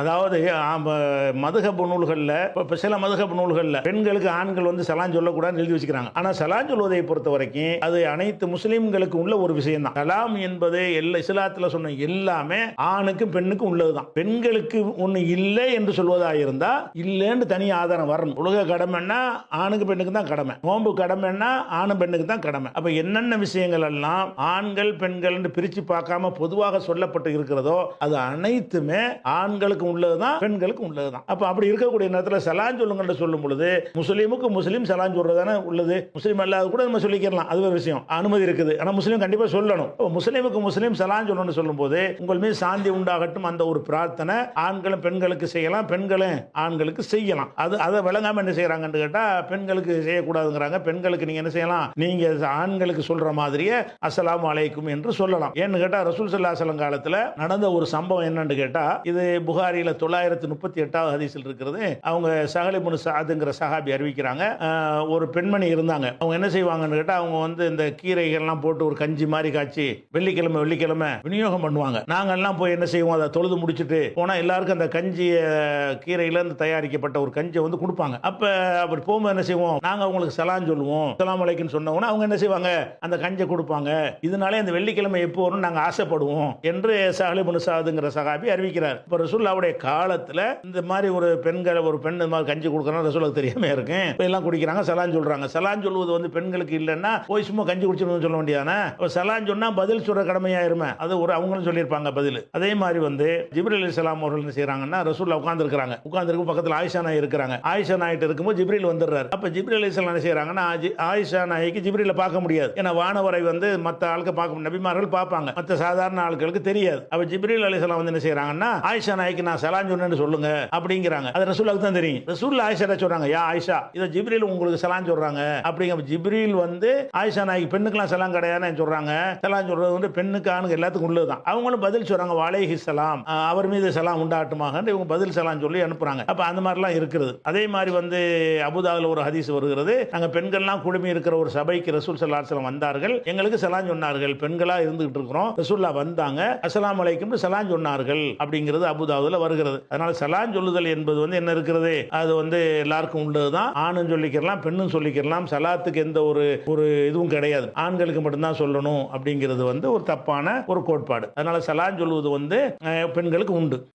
அதாவது மதுகப்பு நூல்களில் இப்போ சில மதுகப்பு நூல்களில் பெண்களுக்கு ஆண்கள் வந்து சலான் சொல்லக்கூடாதுன்னு எழுதி வச்சுக்கிறாங்க. ஆனால் சலான் சொல்வதை பொறுத்த வரைக்கும் அது அனைத்து முஸ்லீம்களுக்கு உள்ள ஒரு விஷயம் தான் சலாம் என்பது எல்லா இஸ்லாத்தில் சொன்ன எல்லாமே ஆணுக்கும் பெண்ணுக்கும் உள்ளதுதான். பெண்களுக்கு ஒன்று இல்லை என்று சொல்வதாக இருந்தால் இல்லைன்னு தனி ஆதாரம் வரணும். உலக கடமைன்னா ஆணுக்கு பெண்ணுக்கு தான் கடமை. நோம்பு கடமைன்னா ஆணும் பெண்ணுக்கு தான் கடமை. அப்போ என்னென்ன விஷயங்கள் எல்லாம் ஆண்கள் பெண்கள் பிரித்து பார்க்காம பொதுவாக சொல்லப்பட்டு இருக்கிறதோ அது அனைத்துமே ஆண்களுக்கு உள்ளதுதான் உள்ளது உள்ளதுதான். அப்ப அப்படி இருக்கக்கூடிய நேரத்தில் சலான் சொல்லுங்கள் சொல்லும் பொழுது முஸ்லீமுக்கு முஸ்லீம் சலான் சொல்றதானே உள்ளது முஸ்லீம் அல்லாத கூட நம்ம சொல்லிக்கலாம் அது ஒரு விஷயம். அனுமதி இருக்குது. ஆனா முஸ்லீம் கண்டிப்பா சொல்லணும். முஸ்லீமுக்கு முஸ்லீம் சலான் சொல்லணும்னு சொல்லும்போது உங்கள் மீது சாந்தி உண்டாகட்டும் அந்த ஒரு பிரார்த்தனை ஆண்களும் பெண்களுக்கு செய்யலாம் பெண்களும் ஆண்களுக்கு செய்யலாம். அது அதை விளங்காம என்ன செய்யறாங்கன்னு கேட்டா பெண்களுக்கு செய்யக்கூடாதுங்கிறாங்க. பெண்களுக்கு நீங்க என்ன செய்யலாம்? நீங்க ஆண்களுக்கு சொல்ற மாதிரியே அஸ்ஸலாமு அலைக்கும் என்று சொல்லலாம். ஏன்னு கேட்டா ரசூல் சல்லா காலத்துல நடந்த ஒரு சம்பவம் என்னன்னு கேட்டா இது புகார் புகாரியில் தொள்ளாயிரத்து முப்பத்தி எட்டாவது ஹதீஸில் இருக்கிறது. அவங்க சகலிபுன் சாதுங்கிற சஹாபி அறிவிக்கிறாங்க. ஒரு பெண்மணி இருந்தாங்க. அவங்க என்ன செய்வாங்கன்னு கேட்டால் அவங்க வந்து இந்த கீரைகள்லாம் போட்டு ஒரு கஞ்சி மாதிரி காய்ச்சி வெள்ளிக்கிழமை வெள்ளிக்கிழமை விநியோகம் பண்ணுவாங்க. நாங்கெல்லாம் போய் என்ன செய்வோம்? அதை தொழுது முடிச்சுட்டு போனா எல்லாருக்கும் அந்த கஞ்சியை கீரையில இருந்து தயாரிக்கப்பட்ட ஒரு கஞ்சியை வந்து கொடுப்பாங்க. அப்ப அவர் போகும்போது என்ன செய்வோம்? நாங்க அவங்களுக்கு சலான் சொல்லுவோம். சலாம் அலைக்குன்னு சொன்ன அவங்க என்ன செய்வாங்க? அந்த கஞ்சை கொடுப்பாங்க. இதனாலே அந்த வெள்ளிக்கிழமை எப்போ வரும் நாங்க ஆசைப்படுவோம் என்று சஹலிபுன் சாதுங்கிற சகாபி அறிவிக்கிறார். இப்போ ரசூல்லாவுடைய காலத்துல இந்த மாதிரி ஒரு பெண்கள் ஒரு பெண் இந்த மாதிரி கஞ்சி கொடுக்கறோம் ரசோலுக்கு தெரியாம இருக்கு இப்போ எல்லாம் குடிக்கிறாங்க சலான் சொல்றாங்க. சலான் சொல்வது வந்து பெண்களுக்கு இல்லைன்னா போய் சும்மா கஞ்சி குடிச்சிடணும்னு சொல்ல வேண்டியதானே? இப்போ சலான் சொன்னா பதில் சொல்கிற கடமையாயிருமே. அது ஒரு அவங்களும் சொல்லியிருப்பாங்க பதில். அதே மாதிரி வந்து ஜிப்ரில் சலாம் அவர்கள் என்ன செய்கிறாங்கன்னா ரசூல்லா உட்காந்துருக்கிறாங்க உட்காந்துருக்கும் பக்கத்தில் ஆயிஷா நாய் இருக்கிறாங்க. ஆயிஷா நாயிட்டு இருக்கும்போது ஜிப்ரில் வந்துடுறாரு. அப்போ ஜிப்ரில் சலாம் என்ன செய்யறாங்கன்னா ஆயிஷா நாய்க்கு ஜிப்ரில பார்க்க முடியாது. ஏன்னா வானவரை வந்து மற்ற ஆளுக்கு பார்க்க முடியும். நபிமார்கள் பார்ப்பாங்க. மற்ற சாதாரண ஆட்களுக்கு தெரியாது. அப்போ ஜிப்ரில் அலிஸ்லாம் வந்து என்ன செய்கிறாங்கன்னா ஆயிஷா நாய்க்கு நான் சலான் சொன்னேன்னு சொல்லுங்க அப்படிங்கிறாங்க. அது ரசூலுக்கு தான் தெரியும். ரசூல் ஆயிஷா சொல்றாங்க யா ஆயிஷா இதை ஜிப்ரில் உங்களுக்கு சலான் சொல்றாங்க. அப்படிங்க ஜிப்ரில் வந்து ஆயிஷா நாய்க்கு பெண்ணுக்கெல்லாம் சலான் கிடையாதுன்னு சொல்றாங்க. சலான் சொல்றது வந்து பெண்ணுக்கு ஆணுக்கு எல்லாத்துக்கும் உள்ளதுதான் அவங்களும் பதில் சொல்றாங்க வாழைஹி சலாம் அவர் மீது சலாம் உண்டாட்டுமாக இவங்க பதில் சலாம் சொல்லி அனுப்புறாங்க. அப்ப அந்த மாதிரிலாம் இருக்கிறது அதே மாதிரி வந்து அபுதாபில் ஒரு ஹதீஸ் வருகிறது. நாங்க பெண்கள்லாம் குழுமி இருக்கிற ஒரு சபைக்கு ரசூல் சல்லாஹ் வந்தார்கள். எங்களுக்கு செலான் சொன்னார்கள். பெண்களா இருந்துகிட்டு இருக்கிறோம். ரசூல்லா வந்தாங்க. அசலாம் அலைக்கும் சலான் சொன்னார்கள் அப்படிங்கிறது அபுதாவில் வருகிறது. அதனால சலான் சொல்லுதல் என்பது வந்து என்ன இருக்கிறது? அது வந்து எல்லாருக்கும் உள்ளதுதான். ஆணும் சொல்லிக்கிறலாம் பெண்ணும் சொல்லிக்கிறலாம் சலாத்துக்கு எந்த ஒரு ஒரு இதுவும் கிடையாது. ஆண்களுக்கு மட்டும்தான் சொல்லணும் அப்படிங்கிறது வந்து ஒரு தப்பான ஒரு கோட்பாடு. அதனால சலான் சொல்லுவது வந்து பெண்களுக்கு உண்டு.